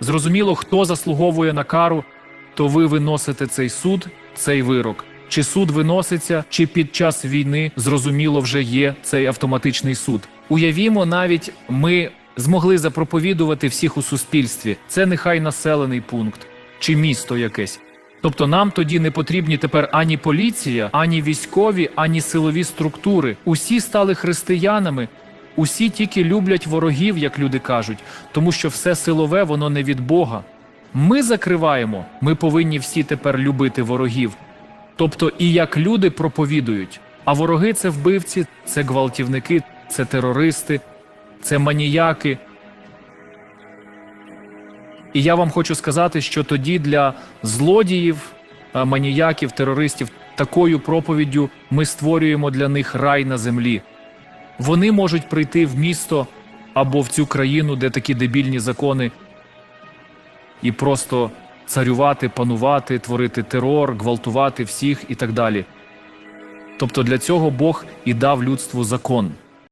Зрозуміло, хто заслуговує на кару, то ви виносите цей суд, цей вирок. Чи суд виноситься, чи під час війни зрозуміло вже є цей автоматичний суд. Уявімо, навіть ми змогли запроповідувати всіх у суспільстві. Це нехай населений пункт чи місто якесь. Тобто нам тоді не потрібні тепер ані поліція, ані військові, ані силові структури. Усі стали християнами, усі тільки люблять ворогів, як люди кажуть, тому що все силове воно не від Бога. Ми закриваємо, ми повинні всі тепер любити ворогів. Тобто і як люди проповідують. А вороги це вбивці, це гвалтівники, це терористи, це маніяки. І я вам хочу сказати, що тоді для злодіїв, е, маніяків, терористів такою проповіддю ми створюємо для них рай на землі. Вони можуть прийти в місто або в цю країну, де такі дебільні закони, і просто царювати, панувати, творити терор, гвалтувати всіх і так далі. Тобто для цього Бог і дав людству закон.